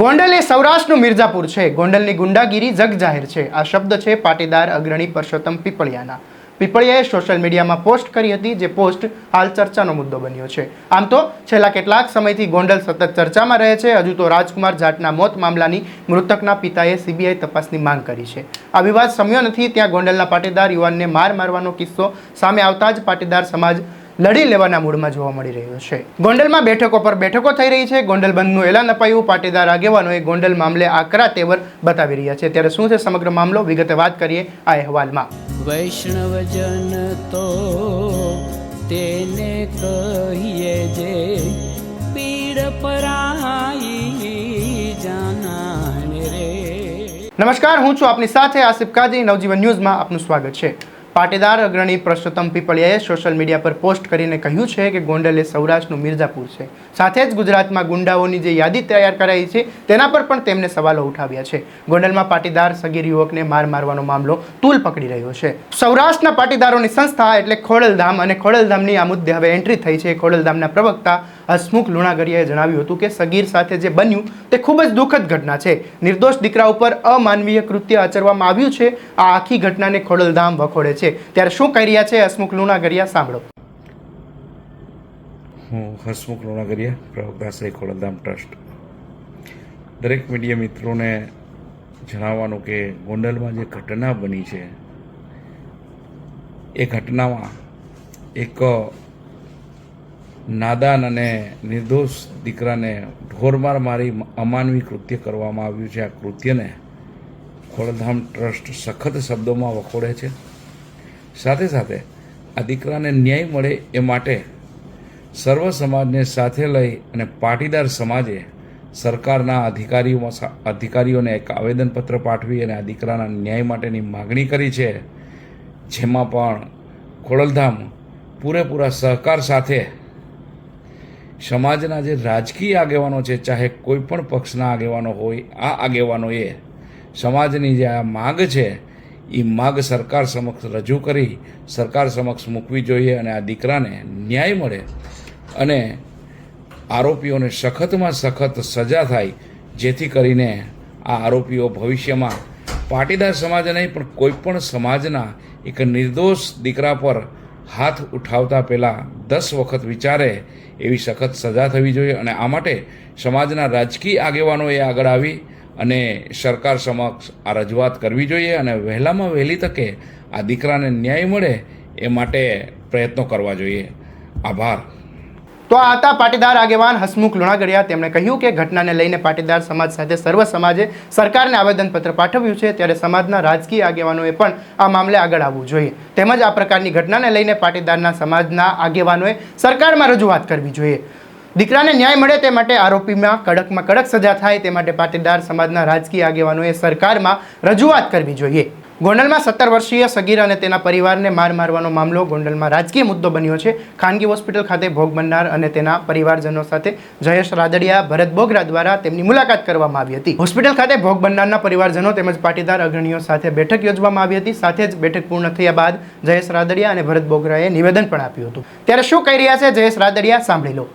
ગોંડલ એ સૌરાષ્ટ્રનું મિર્ઝાપુર છે. ગોંડલની ગુંડાગીરી જગ જાહેર છે. આ શબ્દ છે પાટીદાર અગ્રણી પરસોત્તમ પીપળિયાના. પીપળિયાએ સોશિયલ મીડિયામાં પોસ્ટ કરી હતી, જે પોસ્ટ હાલ ચર્ચાનો મુદ્દો બન્યો છે. આમ તો છેલ્લા કેટલાક સમયથી ગોંડલ સતત ચર્ચામાં રહે છે. હજુ તો રાજકુમાર જાટના મોત મામલાની મૃતકના પિતાએ સીબીઆઈ તપાસની માંગ કરી છે. આ વિવાદ સમ્યો નથી. ત્યાં ગોંડલના પાટીદાર યુવાનને માર મારવાનો કિસ્સો સામે આવતા જ પાટીદાર સમાજ લડી લેવાના મૂડમાં જોવા મળી રહ્યો છે. ગોંડલમાં બેઠકો પર બેઠકો થઈ રહી છે. ગોંડલ બંધનું એલાન અપાયું. પાટીદાર આગેવાનોએ ગોંડલ મામલે આકરા તેવર બતાવી રહ્યા છે. ત્યારે શું છે સમગ્ર મામલો? વિગતે વાત કરીએ આ અહેવાલમાં. વૈષ્ણવજન તો તેને કહીએ જે પીડ પરાઈ જાનાને રે. નમસ્કાર હું છું આપની સાથે આસિફ કાજી. નવજીવન ન્યૂઝમાં આપનું સ્વાગત છે. પાટીદાર અગ્રણી પરસોત્તમ પીપળિયાએ સોશિયલ મીડિયા પર પોસ્ટ કરીને કહ્યું છે કે ગોંડલ એ સૌરાષ્ટ્રનું મિર્ઝાપુર છે. સાથે જ ગુજરાતમાં ગુંડાઓની જે યાદી તૈયાર કરાઈ છે, તેના પર પણ તેમને સવાલો ઉઠાવ્યા છે. ગોંડલમાં પાટીદાર સગીર યુવકને માર મારવાનો મામલો તૂલ પકડી રહ્યો છે. સૌરાષ્ટ્રના પાટીદારોની સંસ્થા એટલે ખોડલધામ, અને ખોડલધામની આ મુદ્દે હવે એન્ટ્રી થઈ છે. ખોડલધામના પ્રવક્તા હસમુખ લુણાગરિયાએ જણાવ્યું હતું કે સગીર સાથે જે બન્યું તે ખૂબ જ દુઃખદ ઘટના છે. નિર્દોષ દીકરા ઉપર અમાનવીય કૃત્ય આચરવામાં આવ્યું છે. આ આખી ઘટનાને ખોડલધામ વખોડે છે. ત્યારે શું કહી રહ્યા છે હસમુખ લુણાગરિયા સાંભળો. હું હસમુખ લુણાગરિયા પ્રવક્તા શ્રી ખોડલધામ ટ્રસ્ટ. દરેક મીડિયા મિત્રોને જણાવવાનું કે ગોંડલમાં જે ઘટના બની છે, એ ઘટનામાં એક નાદાન અને નિર્દોષ દીકરાને ઢોરમાર મારી અમાનવી કૃત્ય કરવામાં આવ્યું છે. આ કૃત્યને ખોડધામ ટ્રસ્ટ સખત શબ્દોમાં વખોડે છે. સાથે સાથે આ દીકરાને ન્યાય મળે એ માટે સર્વ સમાજને સાથે લઈ અને પાટીદાર સમાજે સરકારના અધિકારીઓમાં અધિકારીઓને એક આવેદનપત્ર પાઠવી અને આ દીકરાના ન્યાય માટેની માગણી કરી છે. જેમાં પણ ખોડલધામ પૂરેપૂરા સહકાર સાથે સમાજના જે રાજકીય આગેવાનો છે, ચાહે કોઈ પણ પક્ષના આગેવાનો હોય, આ આગેવાનોએ સમાજની જે આ માગ છે, એ માગ સરકાર સમક્ષ રજૂ કરી, સરકાર સમક્ષ મૂકવી જોઈએ અને આ દીકરાને ન્યાય મળે અને આરોપીઓને સખતમાં સખત સજા થાય, જેથી કરીને આ આરોપીઓ ભવિષ્યમાં પાટીદાર સમાજ નહીં, પણ કોઈ પણ સમાજના એક નિર્દોષ દીકરા પર હાથ ઉઠાવતા પહેલાં દસ વખત વિચારે એવી સખત સજા થવી જોઈએ અને આ માટે સમાજના રાજકીય આગેવાનોએ આગળ આવી અને સરકાર સમક્ષ આ રજૂઆત કરવી જોઈએ અને વહેલામાં વહેલી તકે આ દીકરાને ન્યાય મળે એ માટે પ્રયત્નો કરવા જોઈએ. આભાર. તો આ હતા પાટીદાર આગેવાન હસમુખ લુણાગડિયા. તેમણે કહ્યું કે ઘટનાને લઈને પાટીદાર સમાજ સાથે સર્વ સમાજે સરકારને આવેદનપત્ર પાઠવ્યું છે, ત્યારે સમાજના રાજકીય આગેવાનોએ પણ આ મામલે આગળ આવવું જોઈએ. તેમજ આ પ્રકારની ઘટનાને લઈને પાટીદારના સમાજના આગેવાનોએ સરકારમાં રજૂઆત કરવી જોઈએ. દીકરાને ન્યાય મળે તે માટે આરોપીમાં કડકમાં કડક સજા થાય તે માટે પાટીદાર સમાજના રાજકીય આગેવાનોએ સરકારમાં રજૂઆત કરવી જોઈએ. ગોંડલમાં સત્તર વર્ષીય સગીર અને તેના પરિવારને માર મારવાનો મામલો ગોંડલમાં રાજકીય મુદ્દો બન્યો છે. ખાનગી હોસ્પિટલ ખાતે ભોગ બનનાર અને તેના પરિવારજનો સાથે જયેશ રાદડિયા, ભરત બોગરા દ્વારા તેમની મુલાકાત કરવામાં આવી હતી. હોસ્પિટલ ખાતે ભોગ બનનારના પરિવારજનો તેમજ પાટીદાર અગ્રણીઓ સાથે બેઠક યોજવામાં આવી હતી. સાથે જ બેઠક પૂર્ણ થયા બાદ જયેશ રાદડિયા અને ભરત બોગરાએ નિવેદન પણ આપ્યું હતું. ત્યારે શું કહી રહ્યા છે? જયેશ રાદડિયા, સાંભળી લો.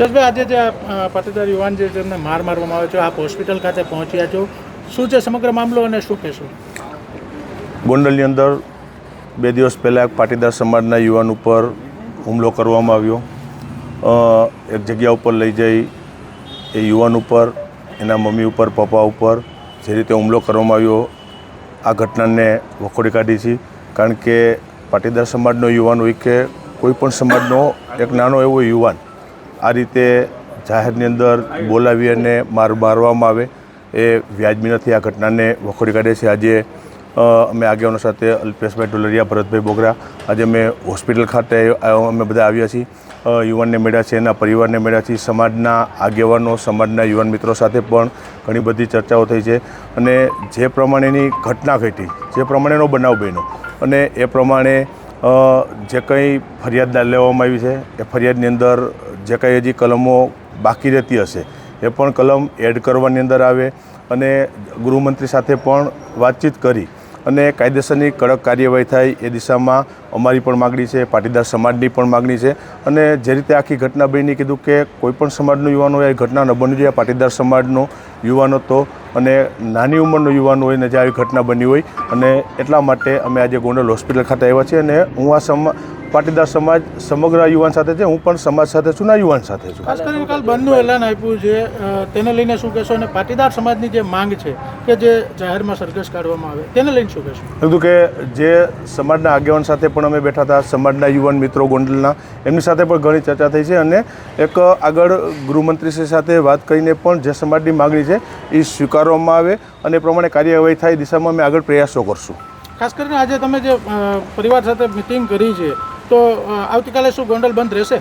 જસભાઈ, આજે જે પાટીદાર યુવાન જે જેમને માર મારવામાં આવ્યો છે, આપ હોસ્પિટલ ખાતે પહોંચ્યા છો. શું છે સમગ્ર મામલો અને શું કહેશો? ગોંડલની અંદર બે દિવસ પહેલાં પાટીદાર સમાજના યુવાન ઉપર હુમલો કરવામાં આવ્યો. એક જગ્યા ઉપર લઈ જઈ એ યુવાન ઉપર, એના મમ્મી ઉપર, પપ્પા ઉપર જે રીતે હુમલો કરવામાં આવ્યો, આ ઘટનાને વખોડી કાઢી છે. કારણ કે પાટીદાર સમાજનો યુવાન હોય કે કોઈ પણ સમાજનો એક નાનો એવો યુવાન આ રીતે જાહેરની અંદર બોલાવી અને માર મારવામાં આવે એ વ્યાજબી નથી આ ઘટનાને વખોડી કાઢે છે. આજે અમે આગેવાનો સાથે અલ્પેશભાઈ ડોલરિયા ભરતભાઈ બોગરા, આજે અમે હોસ્પિટલ ખાતે અમે બધા આવ્યા છીએ. યુવાનને મળ્યા છે, એના પરિવારને મળ્યા છીએ, સમાજના આગેવાનો, સમાજના યુવાન મિત્રો સાથે પણ ઘણી બધી ચર્ચાઓ થઈ છે. અને જે પ્રમાણેની ઘટના ઘટી, જે પ્રમાણેનો બનાવ બન્યો અને એ પ્રમાણે જે કંઈ ફરિયાદ લેવામાં આવી છે, એ ફરિયાદની અંદર જે કંઈ હજી કલમો બાકી રહેતી હશે, એ પણ કલમ એડ કરવાની અંદર આવે અને ગૃહમંત્રી સાથે પણ વાતચીત કરી અને કાયદેસરની કડક કાર્યવાહી થાય એ દિશામાં અમારી પણ માગણી છે, પાટીદાર સમાજની પણ માગણી છે. અને જે રીતે આખી ઘટના બની કીધું કે કોઈપણ સમાજનો યુવાન હોય, એ ઘટના ન બની જોઈએ પાટીદાર સમાજનો યુવાન હતો અને નાની ઉંમરનો યુવાન હોય ને જે આવી ઘટના બની હોય. અને એટલા માટે અમે આજે ગોંડલ હોસ્પિટલ ખાતે આવ્યા છીએ અને હું આ સમા પાટીદાર સમાજ સમગ્ર યુવાન સાથે છે. હું પણ સમાજ સાથે છું ને યુવાન સાથે છું. ખાસ કરીને કાલ બંધનું એલાન આપ્યું છે. તેને લઈને શું કહેશો? અને પાટીદાર સમાજની જે માંગ છે કે જે જાહેરમાં સરઘસ કાઢવામાં આવે તેને લઈને શું કહેશો? કીધું કે જે સમાજના આગેવાન સાથે પણ અમે બેઠા હતા સમાજના યુવાન મિત્રો ગોંડલના એમની સાથે પણ ઘણી ચર્ચા થઈ છે. અને એક આગળ ગૃહમંત્રીશ્રી સાથે વાત કરીને પણ જે સમાજની માગણી છે એ સ્વીકારવામાં આવે અને એ પ્રમાણે કાર્યવાહી થાય દિશામાં અમે આગળ પ્રયાસો કરશું. ખાસ કરીને આજે તમે જે પરિવાર સાથે મિટિંગ કરી છે તો આવતીકાલે શું ગોંડલ બંધ રહેશે?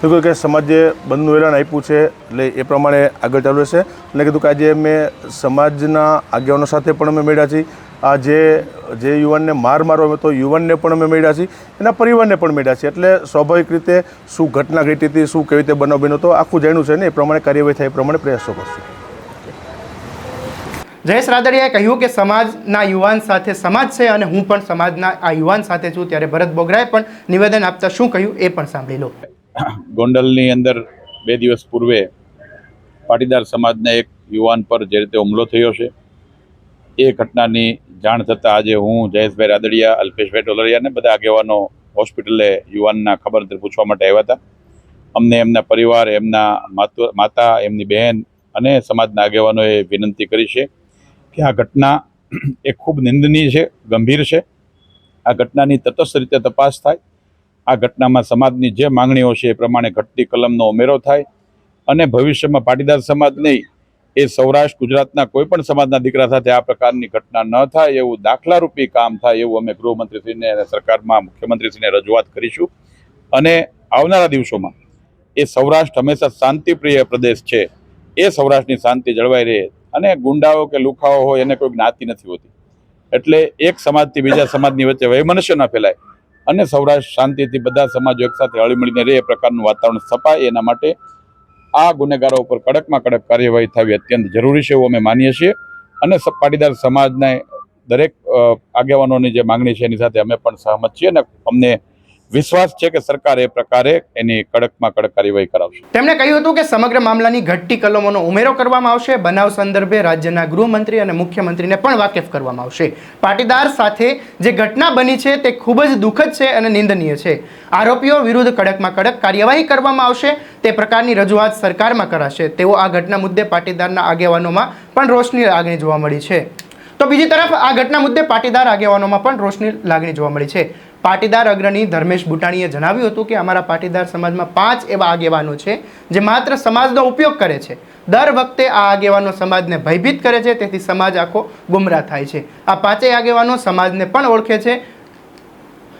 કીધું કે સમાજે બંધનું એલાન આપ્યું છે, એટલે એ પ્રમાણે આગળ ચાલુ રહેશે. અને કીધું કે આજે મેં સમાજના આગેવાનો સાથે પણ અમે મળ્યા છીએ. આ જે જે યુવાનને માર મારવા હતો, યુવાનને પણ અમે મળ્યા છીએ. એના પરિવારને પણ મળ્યા છીએ. એટલે સ્વાભાવિક રીતે શું ઘટના ઘટી હતી, શું કેવી રીતે બનાવ બન્યો તો આખું જાણ્યું છે ને, એ પ્રમાણે કાર્યવાહી થાય એ પ્રમાણે પ્રયાસો કરશું. જયેશ રાદડિયાએ કહ્યું કે સમાજના યુવાન સાથે સમાજ છે અને હું પણ સમાજના આ યુવાન સાથે છું ત્યારે ભરત બોગરાએ પણ નિવેદન આપતા શું કહ્યું એ પણ સાંભળી લો. ગોંડલની અંદર બે દિવસ પૂર્વે પાટીદાર સમાજના એક યુવાન પર જે રીતે હુમલો થયો છે, એ ઘટનાની જાણ થતાં આજે હું જયેશભાઈ રાદડિયા, અલ્પેશભાઈ ટોલરિયા અને બધા આગેવાનો હોસ્પિટલે યુવાનના ખબર પૂછવા માટે આવ્યા હતા. અમને એમના પરિવાર, એમના માતા, એમની બહેન અને સમાજના આગેવાનોએ વિનંતી કરી છે કે આ ઘટના એ ખૂબ નિંદનીય છે, ગંભીર છે. આ ઘટનાની તટસ્થ રીતે તપાસ થાય. આ ઘટનામાં સમાજની જે માંગણીઓ છે એ પ્રમાણે ઘટતી કલમનો ઉમેરો થાય અને ભવિષ્યમાં પાટીદાર સમાજ નહીં, એ સૌરાષ્ટ્ર, ગુજરાતના કોઈ પણ સમાજના દીકરા સાથે આ પ્રકારની ઘટના ન થાય એવું દાખલારૂપી કામ થાય એવું અમે ગૃહમંત્રીશ્રીને અને સરકારમાં મુખ્યમંત્રીશ્રીને રજૂઆત કરીશું. અને આવનારા દિવસોમાં એ સૌરાષ્ટ્ર હંમેશા શાંતિપ્રિય પ્રદેશ છે. એ સૌરાષ્ટ્રની શાંતિ જળવાઈ રહે. અને ગુંડાઓ કે લુખાઓ હોય એને કોઈ જ્ઞાતિ નથી હોતી. એટલે એક સમાજથી બીજા સમાજની વચ્ચે વૈમનસ્ય ન ફેલાય અને સૌરાષ્ટ્ર શાંતિથી બધા સમાજો એકસાથે હળીમળીને રહે એ પ્રકારનું વાતાવરણ સ્થપાય એના માટે આ ગુનેગારો ઉપર કડકમાં કડક કાર્યવાહી થવી અત્યંત જરૂરી છે એવું અમે માનીએ છીએ. અને પાટીદાર સમાજને દરેક આગેવાનોની જે માંગણી છે એની સાથે અમે પણ સહમત છીએ અને અમને વિશ્વાસ છે કે સરકાર એ પ્રકારે એની કડકમાં કડક કાર્યવાહી કરાવશે. તેમણે કહ્યું હતું કે સમગ્ર મામલાની ઘટતી કલમોનો ઉમેરો કરવામાં આવશે, બનાવ સંદર્ભે રાજ્યના ગૃહમંત્રી અને મુખ્યમંત્રીને પણ વાકેફ કરવામાં આવશે. પાટીદાર સાથે જે ઘટના બની છે તે ખૂબ જ દુઃખદ છે અને નિંદનીય છે. આરોપીઓ વિરુદ્ધ કડકમાં કડક કાર્યવાહી કરવામાં આવશે, તે પ્રકારની રજૂઆત સરકારમાં કરાશે. તેઓ આ ઘટના મુદ્દે પાટીદારના આગેવાનોમાં પણ રોશની લાગણી જોવા મળી છે. તો બીજી તરફ આ ઘટના મુદ્દે પાટીદાર આગેવાનોમાં પણ રોશની લાગણી જોવા મળી છે. પાટીદાર અગ્રણી ધર્મેશ બુટાણીએ જણાવ્યું હતું કે અમારા પાટીદાર સમાજમાં પાંચ એવા આગેવાનો છે જે માત્ર સમાજનો ઉપયોગ કરે છે. દર વખતે આ આગેવાનો સમાજને ભયભીત કરે છે, તેથી સમાજ આખો ગુમરાહ થાય છે. આ પાંચેય આગેવાનો સમાજને પણ ઓળખે છે.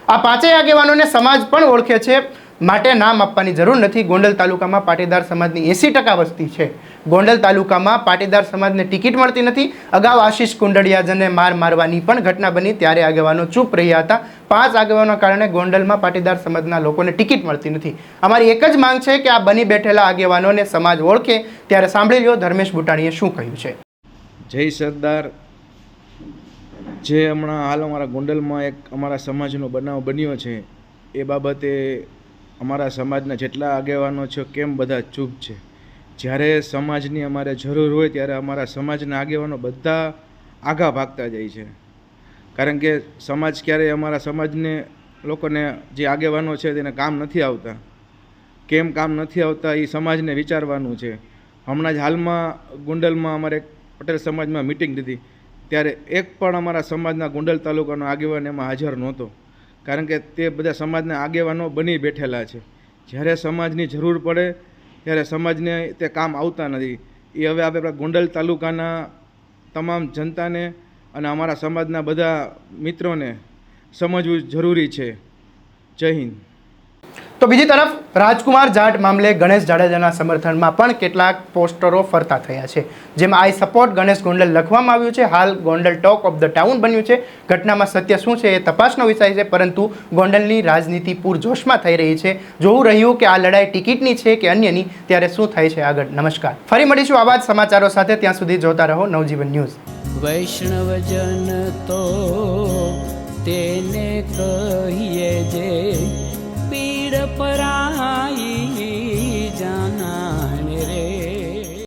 આ પાંચેય આગેવાનોને સમાજ પણ ઓળખે છે. માટે નામ આપવાની જરૂર નથી. ગોંડલ તાલુકામાં પાટીદાર સમાજની એંસી ટકા વસ્તી છે. ગોંડલ તાલુકામાં પાટીદાર સમાજને ટિકિટ મળતી નથી. અગાઉ આશીષ કુંડળિયાજને માર મારવાની પણ ઘટના બની, ત્યારે આગેવાનો ચૂપ રહ્યા હતા. પાંચ આગેવાનોના કારણે ગોંડલમાં પાટીદાર સમાજના લોકોને ટિકિટ મળતી નથી. અમારી એક જ માંગ છે કે આ બની બેઠેલા આગેવાનોને સમાજ ઓળખે. ત્યારે સાંભળી લ્યો ધર્મેશ બુટાણીએ શું કહ્યું છે. જય સરદાર. જે હમણાં હાલ અમારા ગોંડલમાં એક અમારા સમાજનો બનાવ બન્યો છે, એ બાબતે અમારા સમાજના જેટલા આગેવાનો છે, કેમ બધા ચૂપ છે? જ્યારે સમાજની અમારે જરૂર હોય ત્યારે અમારા સમાજના આગેવાનો બધા આઘા ભાગતા જાય છે. કારણ કે સમાજ ક્યારેય અમારા સમાજને, લોકોને જે આગેવાનો છે તેને કામ નથી આવતા. કેમ કામ નથી આવતા એ સમાજને વિચારવાનું છે. હમણાં જ હાલમાં ગુંડલમાં અમારે પટેલ સમાજમાં મિટિંગ લીધી ત્યારે એક પણ અમારા સમાજના ગુંડલ તાલુકાનો આગેવાન એમાં હાજર નહોતો. કારણ કે તે બધા સમાજના આગેવાનો બની બેઠેલા છે. જ્યારે સમાજની જરૂર પડે ત્યારે સમાજને તે કામ આવતા નથી. એ હવે આપણે ગોંડલ તાલુકાના તમામ જનતાને અને અમારા સમાજના બધા મિત્રોને સમજવું જરૂરી છે. જય હિન્દ. તો બીજી તરફ રાજકુમાર જાટ મામલે ગણેશ જાડેજાના સમર્થનમાં પણ કેટલાક પોસ્ટરો ફરતા થયા છે. જેમાં આઈ સપોર્ટ ગણેશ ગોંડલ લખવામાં આવ્યું છે. હાલ Gondal talk of the town બન્યું છે. ઘટનામાં સત્ય શું છે એ તપાસનો વિષય છે, પરંતુ ગોંડલની રાજનીતિ પૂરજોશમાં થઈ રહી છે. જોવું રહ્યું કે આ લડાઈ ટિકિટની છે કે અન્યની, ત્યારે શું થાય છે આગળ? નમસ્કાર. ફરી મળીશું આવા જ સમાચારો સાથે. ત્યાં સુધી જોતા રહો નવજીવન ન્યૂઝ. વૈષ્ણવજન તો તેને કહીએ પીડ પરાઈ